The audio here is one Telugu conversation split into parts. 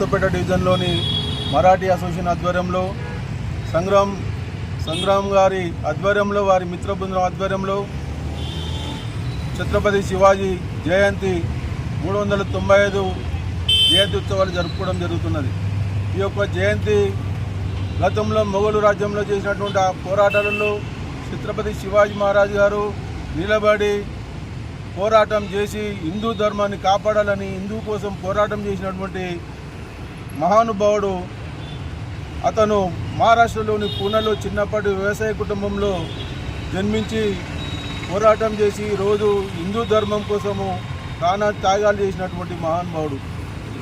కొత్తపేట డివిజన్లోని మరాఠీ అసోసియేషన్ ఆధ్వర్యంలో సంగ్రామ్ సంగ్రామ్ గారి ఆధ్వర్యంలో వారి మిత్ర బృందం ఆధ్వర్యంలో ఛత్రపతి శివాజీ జయంతి మూడు వందల తొంభై ఐదు జయంతి ఉత్సవాలు జరుపుకోవడం జరుగుతున్నది. ఈ యొక్క జయంతి గతంలో మొఘలు రాజ్యంలో చేసినటువంటి ఆ పోరాటాలలో ఛత్రపతి శివాజీ మహారాజ్ గారు నిలబడి పోరాటం చేసి హిందూ ధర్మాన్ని కాపాడాలని హిందూ కోసం పోరాటం చేసినటువంటి మహానుభావుడు అతను మహారాష్ట్రలోని పూణెలో చిన్నప్పటి వ్యవసాయ కుటుంబంలో జన్మించి పోరాటం చేసి రోజు హిందూ ధర్మం కోసము ప్రాణ త్యాగాలు చేసినటువంటి మహానుభావుడు.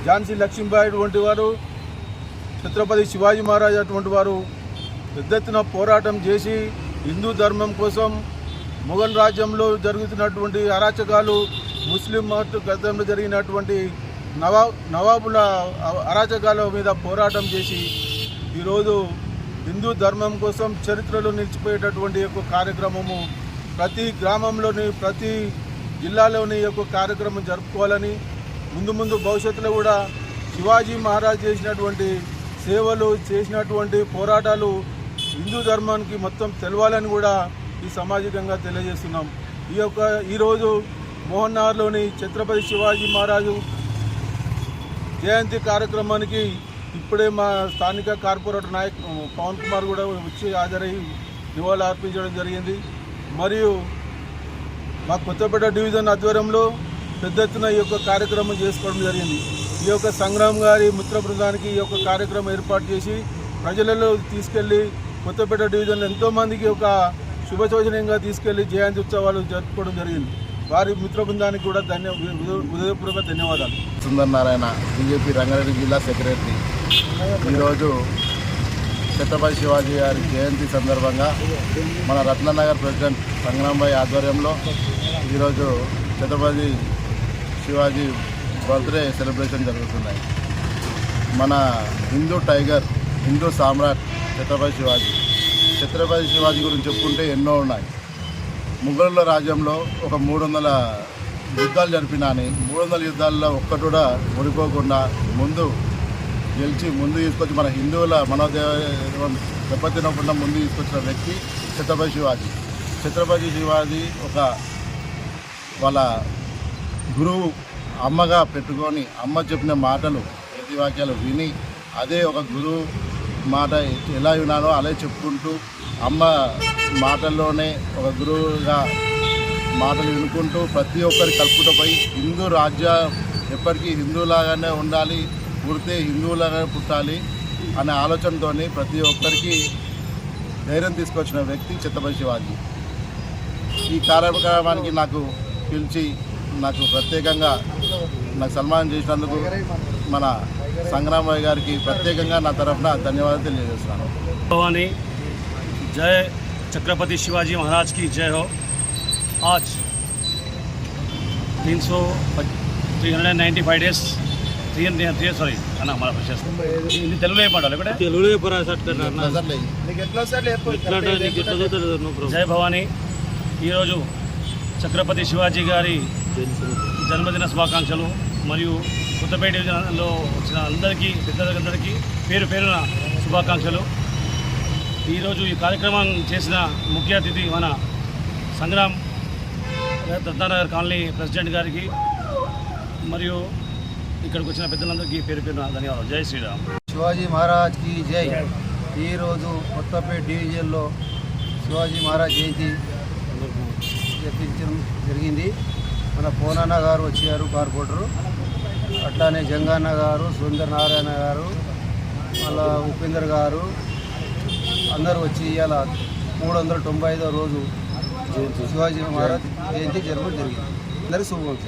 ఝాన్సీ లక్ష్మీబాయి అటువంటి వారు ఛత్రపతి శివాజీ మహారాజ్ అటువంటి వారు పెద్ద ఎత్తున పోరాటం చేసి హిందూ ధర్మం కోసం మొఘల్ రాజ్యంలో జరుగుతున్నటువంటి అరాచకాలు ముస్లిం మత గతంలో జరిగినటువంటి నవా నవాబుల అరాచకాల మీద పోరాటం చేసి ఈరోజు హిందూ ధర్మం కోసం చరిత్రలో నిలిచిపోయేటటువంటి యొక్క కార్యక్రమము ప్రతి గ్రామంలోని ప్రతి జిల్లాలోని ఈ యొక్క కార్యక్రమం జరుపుకోవాలని ముందు ముందు భవిష్యత్తులో కూడా శివాజీ మహారాజ్ చేసినటువంటి సేవలు చేసినటువంటి పోరాటాలు హిందూ ధర్మానికి మొత్తం తెలవాలని కూడా ఈ సామాజికంగా తెలియజేస్తున్నాం. ఈ యొక్క ఈరోజు మోహన్ నగర్లోని ఛత్రపతి శివాజీ మహారాజు జయంతి కార్యక్రమానికి ఇప్పుడే మా స్థానిక కార్పొరేటర్ నాయక్ పవన్ కుమార్ కూడా వచ్చి హాజరై నివాళులు అర్పించడం జరిగింది. మరియు మా కొత్తపేట డివిజన్ ఆధ్వర్యంలో పెద్ద ఎత్తున ఈ యొక్క కార్యక్రమం చేసుకోవడం జరిగింది. ఈ యొక్క సంగ్రామ్ గారి మిత్ర బృందానికి ఈ యొక్క కార్యక్రమం ఏర్పాటు చేసి ప్రజలలో తీసుకెళ్ళి కొత్తపేట డివిజన్లో ఎంతోమందికి ఒక శుభసూచనంగా తీసుకెళ్ళి జయంతి ఉత్సవాలు జరుపుకోవడం జరిగింది. వారి మిత్ర బృందానికి కూడా ధన్య హృదయపూర్వక ధన్యవాదాలు. సుందర్ నారాయణ బీజేపీ రంగారెడ్డి జిల్లా సెక్రటరీ. ఈరోజు ఛత్రపతి శివాజీ గారి జయంతి సందర్భంగా మన రత్ననగర్ ప్రెసిడెంట్ సంగ్రాంబాయి ఆధ్వర్యంలో ఈరోజు ఛత్రపతి శివాజీ బర్త్డే సెలబ్రేషన్ జరుగుతున్నాయి. మన హిందూ టైగర్ హిందూ సామ్రాట్ ఛత్రపతి శివాజీ. ఛత్రపతి శివాజీ గురించి చెప్పుకుంటే ఎన్నో ఉన్నాయి. ముఘలుల రాజ్యంలో ఒక మూడు వందల యుద్ధాలు జరిపినాని మూడు వందల యుద్ధాల్లో ఒక్కటి కూడా ఓడిపోకుండా ముందు గెలిచి ముందు తీసుకొచ్చి మన హిందువుల మనోదేవం దెబ్బతినకుండా ముందు తీసుకొచ్చిన వ్యక్తి ఛత్రపతి శివాజీ. ఛత్రపతి శివాజీ ఒక వాళ్ళ గురువు అమ్మగా పెట్టుకొని అమ్మ చెప్పిన మాటలు ప్రతి వాక్యాలు విని అదే ఒక గురువు మాట ఎలా వినాలో అలా చెప్పుకుంటూ అమ్మ మాటల్లోనే ఒక గురువుగా మాటలు వినుకుంటూ ప్రతి ఒక్కరి కలుపుటపై హిందూ రాజ్యం ఎప్పటికీ హిందువులాగానే ఉండాలి పుడితే హిందువులాగానే పుట్టాలి అనే ఆలోచనతో ప్రతి ఒక్కరికి ధైర్యం తీసుకొచ్చిన వ్యక్తి చిత్తపై శివాజీ. ఈ కార్యక్రమానికి నాకు పిలిచి నాకు ప్రత్యేకంగా నాకు సన్మానం చేసినందుకు మన సంగ్రామయ్య గారికి ప్రత్యేకంగా నా తరఫున ధన్యవాదాలు తెలియజేస్తున్నాను. जय छत्रपति शिवाजी महाराज की जय हो आज तीन सौ three hundred ninety five days three hundred three sorry అన్న మన ప్రొసెస్ ఇది తెలుగులో ఏం పాడాలి ఇక్కడ తెలుగులో చెప్పరా సార్ నజర్లే. జై భవానీ ఈరోజు ఛత్రపతి శివాజీ గారి జన్మదిన శుభాకాంక్షలు మరియు కొత్తపేట డివిజన్లో వచ్చిన అందరికీ పెద్దలందరికీ పేరు పేరున శుభాకాంక్షలు ఈరోజు ఈ కార్యక్రమం చేసిన ముఖ్య అతిథి మన సంగ్రామ్ దత్తానగర్ కాలనీ ప్రెసిడెంట్ గారికి మరియు ఇక్కడికి వచ్చిన పెద్దలందరికీ పేరు పేరు ధన్యవాదాలు. జై శ్రీరామ్. శివాజీ మహారాజ్కి జై. ఈరోజు కొత్తపేట డివిజన్లో శివాజీ మహారాజ్ జయంతి జరిపించడం జరిగింది. మన పోనన్న గారు వచ్చారు కార్పొరేటరు. అట్లానే జంగన్న గారు సుందర నారాయణ గారు మళ్ళా ఉపేందర్ గారు అందరూ వచ్చి ఇవాళ మూడు వందల తొంభై ఐదో రోజు శివాజీ మహారాజ్ జయంతి జరపడం జరిగింది. అందరికీ శుభాకాంక్షలు.